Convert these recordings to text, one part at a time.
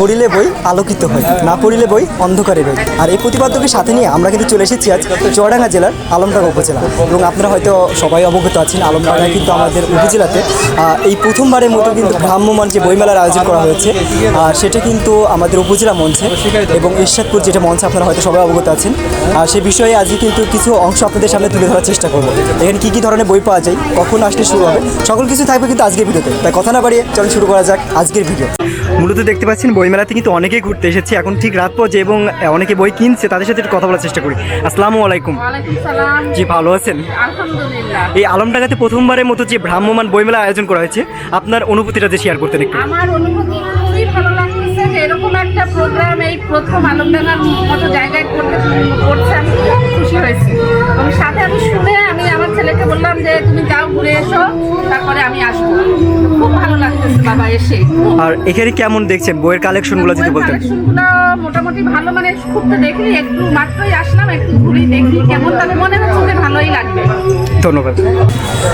পড়িলে বই আলোকিত হয়, না পড়িলে বই অন্ধকারে রই আর এই প্রতিপাদ্যকে সাথে নিয়ে আমরা কিন্তু চলে এসেছি আজ চুয়াডাঙ্গা জেলার আলমডাঙ্গা উপজেলা। এবং আপনারা হয়তো সবাই অবগত আছেন আলমডাঙ্গা কিন্তু আমাদের উপজেলাতে এই প্রথমবারের মতো কিন্তু ভ্রাম্যমান যে বইমেলার আয়োজন করা হয়েছে আর সেটা কিন্তু আমাদের উপজেলা মঞ্চে এবং ইরশাদপুর যেটা মঞ্চে আপনারা হয়তো সবাই অবগত আছেন আর সে বিষয়ে আজকে কিন্তু কিছু অংশ আপনাদের সামনে তুলে ধরার চেষ্টা করব। এখানে কী কী ধরনের বই পাওয়া যায়, কখন আসলে শুরু হবে, সকল কিছু থাকবে কিন্তু আজকের ভিডিওতে। তাই কথা না বাড়িয়ে চলুন শুরু করা যাক আজকের ভিডিও। মূলত দেখতে পাচ্ছেন বইমেলাতে কিন্তু অনেকেই ঘুরতে এসেছে। এখন ঠিক রাত পর্যায়ে এবং অনেকে বই কিনছে তাদের সাথে একটু কথা বলার চেষ্টা করি। আসসালামু আলাইকুম। জি ভালো আছেন? এই আলমডাঙ্গাতে প্রথমবারের মতো যে ভ্রাম্যমান বইমেলা আয়োজন করা হয়েছে আপনার অনুভূতিটা যে শেয়ার করতেন একটু? আমার অনুভূতি খুবই ভালো লাগতেছে যে এরকম একটা প্রোগ্রাম এই প্রথম আলমডাঙ্গার মতো জায়গায় করতে করছে আমি খুব খুশি হয়েছি। এবং সাথে আমি শুনে বললাম যে তুমি যাও ঘুরে এসো তারপরে আমি আসব। খুব ভালো লাগতেছে বাবা এসে। আর এখানে কেমন দেখছেন বইয়ের কালেকশনগুলো যদি বলতেন? কালেকশনগুলো মোটামুটি ভালো মানে খুব তো দেখিনি একটু মাত্রই আসলাম একটু ঘুরে দেখি কেমন তবে মনে হচ্ছে যে ভালোই লাগবে। ধন্যবাদ।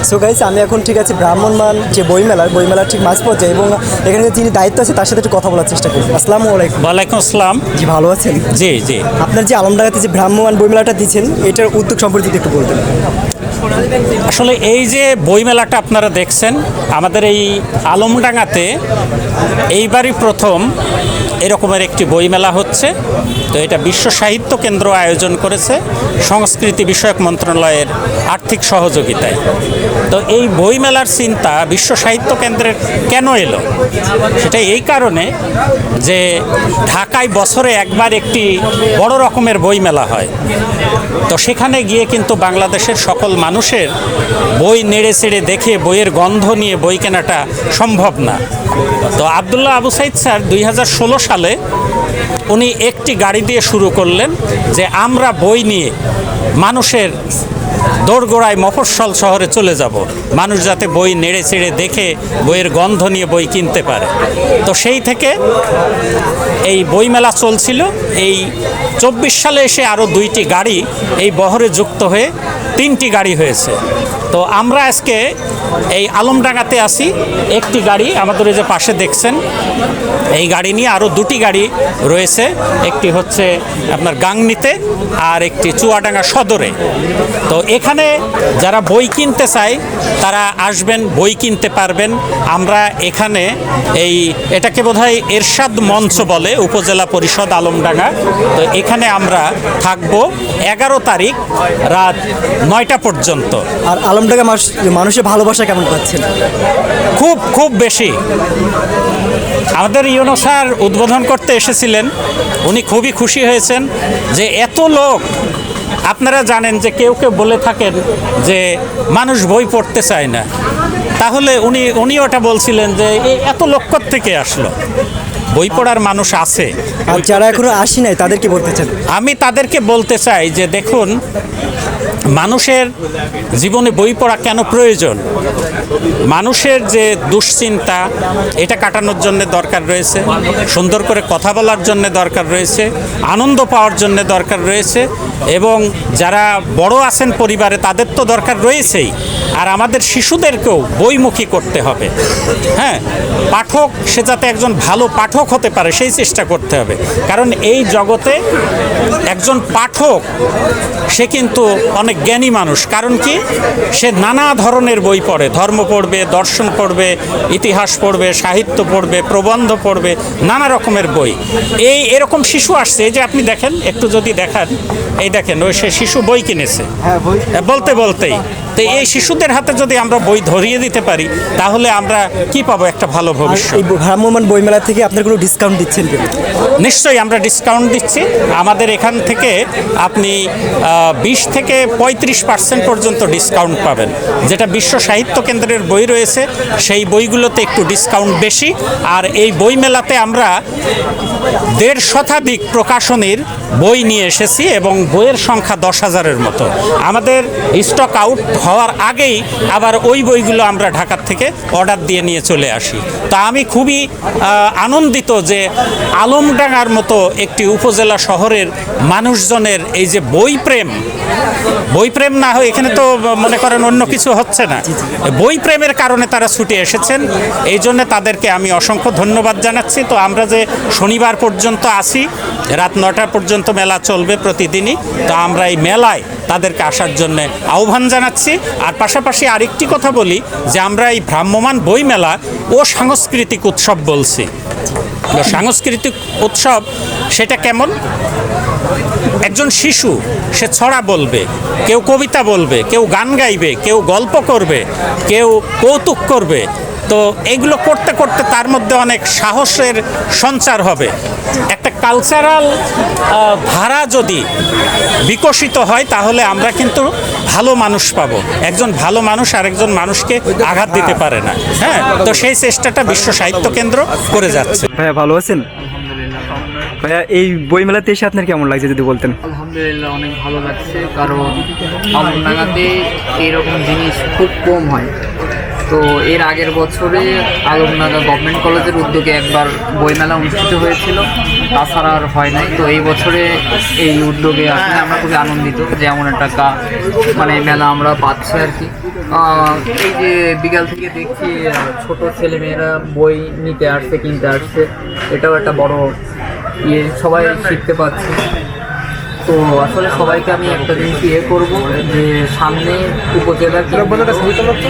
সো গাইস আমি এখন ঠিক আছে ব্রাহ্মণমান যে বইমেলার বইমেলার ঠিক মাঝ পর্যায়ে এবং এখানে যিনি দায়িত্ব আছে তার সাথে একটু কথা বলার চেষ্টা করি আসসালামু আলাইকুম। ওয়ালাইকুম আসসালাম। জি ভালো আছেন? জি জি। আপনার যে আলমডাঙ্গাতে যে ভ্রাম্যমান বইমেলাটা দিচ্ছেন এটার উদ্যোগ সম্পর্কে যদি একটু বলতেন। আসলে এই যে বইমেলাটা আপনারা দেখছেন আমাদের এই আলমডাঙ্গাতে এইবারই প্রথম এরকমের একটি বইমেলা হচ্ছে। তো এটা বিশ্ব সাহিত্য কেন্দ্র আয়োজন করেছে সংস্কৃতি বিষয়ক মন্ত্রণালয়ের আর্থিক সহযোগিতায়। তো এই বইমেলার চিন্তা বিশ্ব সাহিত্য কেন্দ্রের কেন এলো? সেটা এই কারণে যে ঢাকায় বছরে একবার একটি বড় রকমের বইমেলা হয়। তো সেখানে গিয়ে কিন্তু বাংলাদেশের সকল মানুষের বই নেড়ে চেড়ে দেখে বইয়ের গন্ধ নিয়ে বই কেনাটা সম্ভব না। তো আবদুল্লাহ আবু সাইদ স্যার দুই হাজার ষোলো সালে উনি একটি গাড়ি দিয়ে শুরু করলেন যে আমরা বই নিয়ে মানুষের দোরগোড়ায় মফস্বল শহরে চলে যাব। মানুষ যাতে বই নেড়ে চেড়ে দেখে বইয়ের গন্ধ নিয়ে বই কিনতে পারে। তো সেই থেকে এই বইমেলা চলছিল। এই চব্বিশ সালে এসে আরও দুইটি গাড়ি এই বহরে যুক্ত হয়ে তিনটি গাড়ি হয়েছে। তো আমরা আজকে এই আলমডাঙ্গাতে আসি একটি গাড়ি আমাদের এই যে পাশে দেখছেন, এই গাড়ি নিয়ে আরও দুটি গাড়ি রয়েছে। একটি হচ্ছে আপনার গাংনিতে আর একটি চুয়াডাঙ্গা সদরে। তো এখানে যারা বই কিনতে চায়, তারা আসবেন, বই কিনতে পারবেন। আমরা এখানে এই এটাকে বোধহয় এরশাদ মঞ্চ বলে, উপজেলা পরিষদ আলমডাঙ্গা। তো এখানে আমরা থাকব এগারো তারিখ রাত নয়টা পর্যন্ত। আর আলমডাঙ্গা মানুষ- মানুষের ভালোবাসা কেমন পাচ্ছেন? খুব খুব বেশি। আমাদের ইউনো স্যার উদ্বোধন করতে এসেছিলেন। উনি খুবই খুশি হয়েছেন যে এত লোক আপনারা জানেন যে কেউ কেউ বলে থাকেন যে মানুষ বই পড়তে চায় না। তাহলে উনি উনি ওটা বলছিলেন যে এত লোক থেকে আসলো? বই পড়ার মানুষ আছে। আর যারা এখনও আসি নাই তাদেরকে বলতে চান? আমি তাদেরকে বলতে চাই যে দেখুন মানুষের জীবনে বই পড়া কেন প্রয়োজন? মানুষের যে দুশ্চিন্তা, এটা কাটানোর জন্য দরকার রয়েছে, সুন্দর করে কথা বলার জন্য দরকার রয়েছে, আনন্দ পাওয়ার জন্য দরকার রয়েছে এবং যারা বড় আছেন পরিবারে তাদের তো দরকার রয়েছেই। আর আমাদের শিশুদেরকেও বইমুখী করতে হবে। হ্যাঁ পাঠক সে যাতে একজন ভালো পাঠক হতে পারে, সেই চেষ্টা করতে হবে। কারণ এই জগতে একজন পাঠক, সে কিন্তু অনেক জ্ঞানী মানুষ। কারণ কি? সে নানা ধরনের বই পড়ে। ধর্ম পড়বে দর্শন পড়বে ইতিহাস পড়বে সাহিত্য পড়বে প্রবন্ধ পড়বে নানা রকমের বই। এই এরকম শিশু আসছে যে আপনি দেখেন একটু যদি দেখান। এই দেখেন ওই সে শিশু বই কিনেছে। হ্যাঁ বলতে বলতেই। তো এই শিশুদের হাতে যদি আমরা বই ধরিয়ে দিতে পারি তাহলে আমরা কি পাবো একটা ভালো ভবিষ্যৎ? ভ্রাম্যমান বইমেলা থেকে আপনার কোনো ডিসকাউন্ট দিচ্ছেন নিশ্চয়ই আমরা ডিসকাউন্ট দিচ্ছি। আমাদের এখান থেকে আপনি বিশ থেকে পঁয়ত্রিশ পার্সেন্ট পর্যন্ত ডিসকাউন্ট পাবেন। যেটা বিশ্ব সাহিত্য কেন্দ্রের বই রয়েছে সেই বইগুলোতে একটু ডিসকাউন্ট বেশি। আর এই বই মেলাতে আমরা দেড় শতাধিক প্রকাশনীর বই নিয়ে এসেছি এবং বইয়ের সংখ্যা দশ হাজারের মতো। আমাদের স্টক আউট হওয়ার আগেই আবার ওই বইগুলো আমরা ঢাকার থেকে অর্ডার দিয়ে নিয়ে চলে আসি। তা আমি খুবই আনন্দিত যে আলমডাঙ্গার মতো একটি উপজেলা শহরের মানুষজনের এই যে বই প্রেম বই প্রেম না হয় এখানে তো মনে করেন অন্য কিছু হচ্ছে না। বই প্রেমের কারণে তারা ছুটে এসেছেন, এই জন্য তাদেরকে আমি অসংখ্য ধন্যবাদ জানাচ্ছি। তো আমরা যে শনিবার পর্যন্ত আসি রাত নটা পর্যন্ত মেলা চলবে প্রতিদিনই, তো আমরা এই মেলায় তাদেরকে আসার জন্য আহ্বান জানাচ্ছি। আর পাশাপাশি আরেকটি কথা বলি যে আমরা এই ভ্রাম্যমান বইমেলা ও সাংস্কৃতিক উৎসব বলছি। সাংস্কৃতিক উৎসব সেটা কেমন? একজন শিশু, সে ছড়া বলবে, কেউ কবিতা বলবে, কেউ গান গাইবে, কেউ গল্প করবে, কেউ কৌতুক করবে তো এগুলো করতে করতে তার মধ্যে অনেক সাহসের সঞ্চার হবে। একটা কালচারাল ধারা যদি বিকশিত হয় তাহলে আমরা কিন্তু ভালো মানুষ পাব। একজন ভালো মানুষ আরেকজন মানুষকে আঘাত দিতে পারে না। হ্যাঁ তো সেই চেষ্টাটা বিশ্ব সাহিত্য কেন্দ্র করে যাচ্ছে। ভাইয়া ভালো আছেন? ভাইয়া এই বইমেলাতে এসে আপনার কেমন লাগছে যদি বলতেন? আলহামদুলিল্লাহ অনেক ভালো লাগছে। কারণ আলমডাঙ্গাতে এরকম জিনিস খুব কম হয়। তো এর আগের বছরে আলমডাঙ্গা গভর্নমেন্ট কলেজের উদ্যোগে একবার বইমেলা অনুষ্ঠিত হয়েছিল। তাছাড়া আর হয় নাই। তো এই বছরে এই উদ্যোগে আসলে আমরা খুবই আনন্দিত যে এমন একটা মানে মেলা আমরা পাচ্ছি আর কি। এই যে বিকাল থেকে দেখছি, ছোট ছেলেমেয়েরা বই নিতে আসছে, কিনতে আসছে। এটাও একটা বড় ইয়ে সবাই শিখতে পাচ্ছে তো আসলে সবাইকে আমি একটা জিনিস ইয়ে করব যে সামনে উপজেলার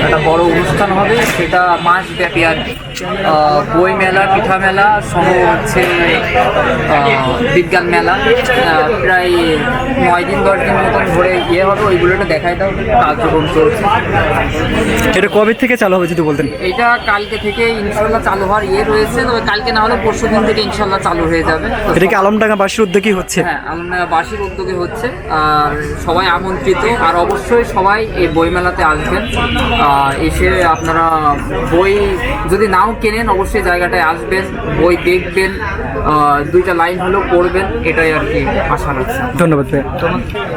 একটা বড় অনুষ্ঠান হবে সেটা মাস ব্যাপী আর কি। বই মেলা পিঠা মেলা সহ হচ্ছে বিজ্ঞান মেলা। প্রায় নয় দিন দশ দিন মতন ধরে ইয়ে হবে ওইগুলোটা দেখাই দাও কার্যক্রম চলছে। এটা কবে থেকে চালু হবে যদি বলতেন? এটা কালকে থেকে ইনশাল্লাহ চালু হওয়ার ইয়ে রয়েছে তবে কালকে না হলে পরশু দিন থেকে ইনশাল্লাহ চালু হয়ে যাবে। এটা কি আলমডাঙ্গা বাসীর উদ্যোগই হচ্ছে? হ্যাঁ আলমডাঙ্গা বাসীর উদ্যোগে হচ্ছে আর সবাই আমন্ত্রিত আর অবশ্যই সবাই এই বইমেলাতে আসবেন। এসে আপনারা বই যদি নাও কেনেন অবশ্যই জায়গাটায় আসবেন বই দেখবেন দুইটা লাইন হলেও পড়বেন এটাই আর কি আশা রাখছি। ধন্যবাদ ভাইয়া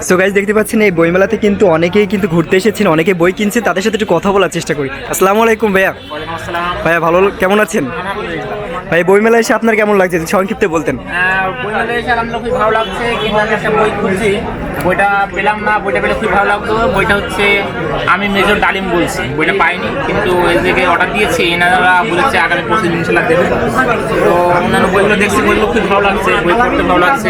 সো গাইজ দেখতে পাচ্ছেন এই বইমেলাতে কিন্তু অনেকেই কিন্তু ঘুরতে এসেছেন অনেকে বই কিনছে তাদের সাথে একটু কথা বলার চেষ্টা করি। আসসালামু আলাইকুম ভাইয়া। ভাইয়া ভালো কেমন আছেন? ভাই বইমেলা এসে আপনার কেমন লাগছে? সংক্ষিপ্তে বলতেন। বই মেলে এসে আমার খুবই ভালো লাগছে। কিন্তু আমি একটা বই খুঁজছি বইটা পেলাম না বইটা পেলে খুবই ভালো লাগতো। বইটা হচ্ছে আমি মেজর ডালিম বলছি। বইটা পাইনি কিন্তু এই থেকে অর্ডার দিয়েছি এনারা বলেছে আগামী পরশু দিন ইনশাল্লাহ দেবে। তো অন্যান্য বইগুলো দেখছি বইগুলো খুব ভালো লাগছে বই পড়তে ভালো লাগছে।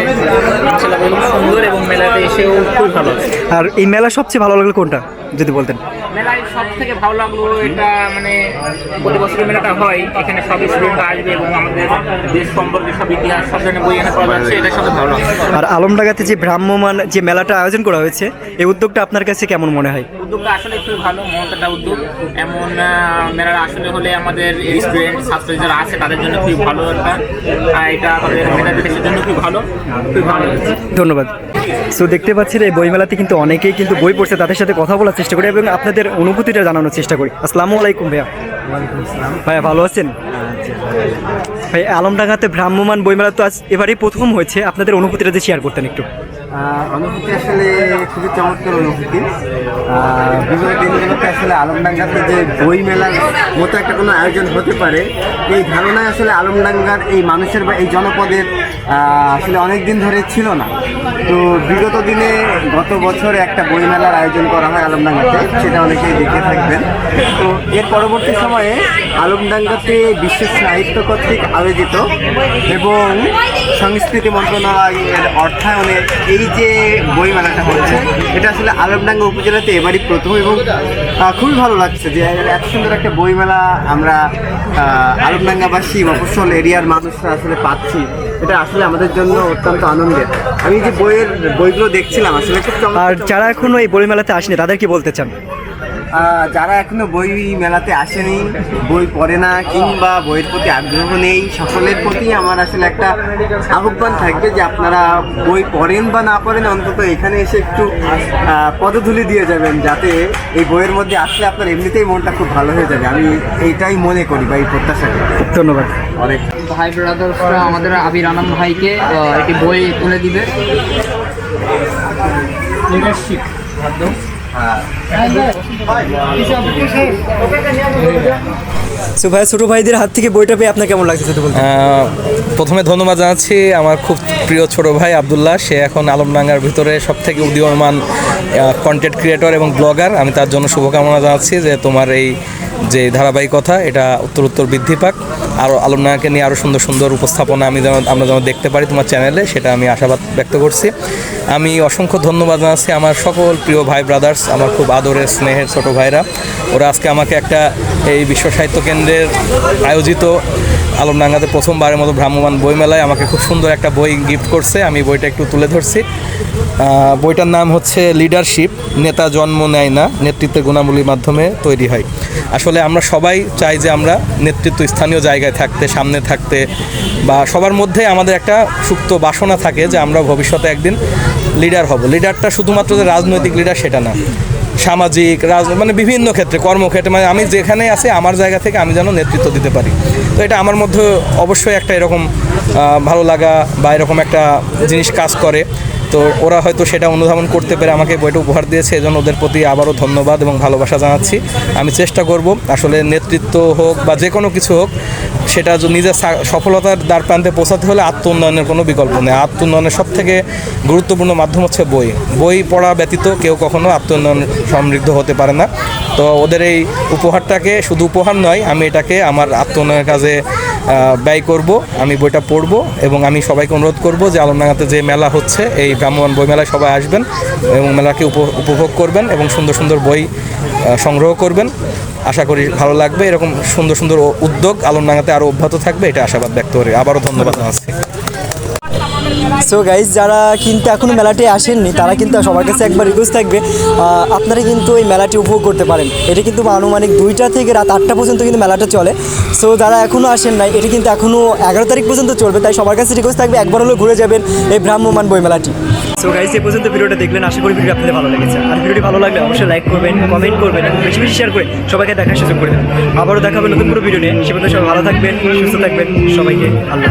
ইনশাল্লাহ বইগুলো সুন্দর এবং মেলাতে এসেও খুবই ভালো লাগছে। আর এই মেলা সবচেয়ে ভালো লাগল কোনটা যদি বলতেন? মেলায় সব থেকে ভালো লাগল এটা মানে প্রতি বছরের মেলাটা হয়। এখানে সব স্টুডেন্টরা আসবে এবং আমাদের দেশ সম্পর্কে সব ইতিহাস সব ধরনের বই এখানে পাওয়া যাচ্ছে এটা সবচেয়ে ভালো আর আলমডাঙ্গাতে যে ভ্রাম্যমান যে মেলাটা আয়োজন করা হয়েছে এই উদ্যোগটা আপনার কাছে কেমন মনে হয়? উদ্যোগটা আসলে খুব ভালো মমতাটা উদ্যোগ। এমন মেলার আসলে হলে আমাদের স্টুডেন্ট ছাত্র যারা আছে তাদের জন্য খুব ভালো একটা এটা আমাদের মেধাবী দেশের জন্য খুব ভালো খুব ভালো ধন্যবাদ। সো দেখতে পাচ্ছেন এই বইমেলাতে কিন্তু অনেকেই কিন্তু বই পড়ছে তাদের সাথে কথা বলার চেষ্টা করি এবং আপনাদের অনুভূতিটা জানানোর চেষ্টা করি। আসসালামু আলাইকুম ভাইয়া। ভাইয়া ভালো আছেন? ভাই আলমডাঙ্গাতে ভ্রাম্যমান বইমেলা তো আজ এবারই প্রথম হয়েছে। আপনাদের অনুভূতিটা যে শেয়ার করতেন একটু। অনুভূতি আসলে খুবই চমৎকার অনুভূতি। বিগত দিনগুলোতে আসলে আলমডাঙ্গাতে যে বই মেলার মতো একটা কোনো আয়োজন হতে পারে, এই ধারণায় আসলে আলমডাঙ্গার এই মানুষের বা এই জনপদের আসলে অনেক দিন ধরে ছিল না। তো বিগত দিনে গত বছর একটা বই মেলার আয়োজন করা হয় আলমডাঙ্গাতে, সেটা অনেকেই দেখে থাকবেন। তো এর পরবর্তী সময়ে আলমডাঙ্গাতে বিশ্ব সাহিত্য কর্তৃক আয়োজিত এবং সংস্কৃতি মন্ত্রণালয়ের অর্থায়নে এই যে বইমেলাটা হচ্ছে, এটা আসলে আলমডাঙ্গা উপজেলাতে এবারই প্রথম এবং খুবই ভালো লাগছে যে এত সুন্দর একটা বইমেলা আমরা আলমডাঙ্গাবাসী মফস্বল এরিয়ার মানুষরা আসলে পাচ্ছি। এটা আসলে আমাদের জন্য অত্যন্ত আনন্দের। আমি যে বইয়ের, বইগুলো দেখছিলাম, আসলে আর যারা এখনও এই বইমেলাতে আসেনি, তাদের কি বলতে চান? যারা এখনও বই মেলাতে আসেনি বই পড়ে না কিংবা বইয়ের প্রতি আগ্রহ নেই সকলের প্রতি আমার আসলে একটা আহ্বান থাকবে যে আপনারা বই পড়েন বা না পড়েন অন্তত এখানে এসে একটু পদধূলি দিয়ে যাবেন যাতে এই বইয়ের মধ্যে আসলে আপনার এমনিতেই মনটা খুব ভালো হয়ে যাবে। আমি এইটাই মনে করি বা এই প্রত্যাশা করি। ধন্যবাদ। অনেক। ভাই ব্রাদার্সরা আমাদের আবির আনন্দ ভাইকে একটি বই তুলে দিবে। লিডারশিপ সো ভাই ভাইদের হাত থেকে বইটা পেয়ে আপনার কেমন লাগছে সেটা প্রথমে ধন্যবাদ জানাচ্ছি আমার খুব প্রিয় ছোট ভাই আবদুল্লাহ। সে এখন আলমডাঙ্গার ভিতরে সব থেকে উদীয়মান কন্টেন্ট ক্রিয়েটর এবং ব্লগার আমি তার জন্য শুভকামনা জানাচ্ছি যে তোমার এই যে ধারাবাহিকতা, এটা উত্তর উত্তর বৃদ্ধি পাক। আরও আলমনাকে নিয়ে আরও সুন্দর সুন্দর উপস্থাপনা আমি যেন আমরা যেন দেখতে পারি তোমার চ্যানেলে, সেটা আমি আশাবাদ ব্যক্ত করছি। আমি অসংখ্য ধন্যবাদ জানাচ্ছি আমার সকল প্রিয় ভাই ব্রাদার্স আমার খুব আদরের স্নেহের ছোট ভাইরা। ওরা আজকে আমাকে একটা এই বিশ্ব সাহিত্য কেন্দ্রের আয়োজিত আলমডাঙ্গাতে প্রথমবারের মতো ভ্রাম্যমান বইমেলায় আমাকে খুব সুন্দর একটা বই গিফট করছে। আমি বইটা একটু তুলে ধরছি। বইটার নাম হচ্ছে লিডারশিপ নেতা জন্ম নেয় না, নেতৃত্বের গুণাবলীর মাধ্যমে তৈরি হয়। আসলে আমরা সবাই চাই যে আমরা নেতৃত্ব স্থানীয় জায়গায় থাকতে, সামনে থাকতে, বা সবার মধ্যে আমাদের একটা সুপ্ত বাসনা থাকে যে আমরা ভবিষ্যতে একদিন লিডার হব। লিডারটা শুধুমাত্র যে রাজনৈতিক লিডার সেটা না। সামাজিক রাজ মানে বিভিন্ন ক্ষেত্রে, কর্মক্ষেত্রে মানে আমি যেখানে আছি, আমার জায়গা থেকে আমি যেন নেতৃত্ব দিতে পারি। তো এটা আমার মধ্যে অবশ্যই একটা এরকম ভালো লাগা বা এরকম একটা জিনিস কাজ করে। তো ওরা হয়তো সেটা অনুধাবন করতে পেরে আমাকে বইটা উপহার দিয়েছে, এজন্য ওদের প্রতি আবারও ধন্যবাদ এবং ভালোবাসা জানাচ্ছি। আমি চেষ্টা করব, আসলে নেতৃত্ব হোক বা যে কোনো কিছু হোক, সেটা নিজের সফলতার দ্বার প্রান্তে পৌঁছাতে হলে আত্ম উন্নয়নের কোনো বিকল্প নেই। আত্ম উন্নয়নের সব থেকে গুরুত্বপূর্ণ মাধ্যম হচ্ছে বই। বই পড়া ব্যতীত কেউ কখনো আত্ম উন্নয়ন সমৃদ্ধ হতে পারে না। তো ওদের এই উপহারটাকে শুধু উপহার নয়, আমি এটাকে আমার আত্ম উন্নয়নের কাজে ব্যয় করব, আমি বইটা পড়ব এবং আমি সবাইকে অনুরোধ করব যে আলমডাঙ্গাতে যে মেলা হচ্ছে, এই ভ্রাম্যমান বই মেলায় সবাই আসবেন এবং মেলাকে উপ- উপভোগ করবেন এবং সুন্দর সুন্দর বই সংগ্রহ করবেন। আশা করি ভালো লাগবে। এরকম সুন্দর সুন্দর উদ্যোগ আলমডাঙ্গাতে আরও অব্যাহত থাকবে, এটা আশাবাদ ব্যক্ত করি। আবারও ধন্যবাদ জানাচ্ছি। সো গাইজ যারা কিন্তু এখনও মেলাটি আসেননি, তারা কিন্তু সবার কাছে একবার রিকোয়েস্ট থাকবে আপনারা কিন্তু এই মেলাটি উপভোগ করতে পারেন। এটা কিন্তু আনুমানিক দুইটা থেকে রাত আটটা পর্যন্ত কিন্তু মেলাটা চলে। সো যারা এখনও আসেন নাই, এটি কিন্তু এখনও এগারো তারিখ পর্যন্ত চলবে, তাই সবার কাছে রিকোয়েস্ট থাকবে, একবার হলেও ঘুরে যাবেন এই ভ্রাম্যমান বই মেলাটি। সো গাইজ এই পর্যন্ত ভিডিওটা দেখলেন, আশা করি ভিডিও আপনাদের ভালো লেগেছে। আর ভিডিওটি ভালো লাগলে অবশ্যই লাইক করবেন কমেন্ট করবেন, এবং বেশি বেশি শেয়ার করে সবাইকে দেখার সুযোগ করে দেবেন। আবারও দেখাবেন নতুন কোনো ভিডিও নিয়ে। সে সবাই ভালো থাকবেন, সুস্থ থাকবেন। সবাইকে আল্লাহ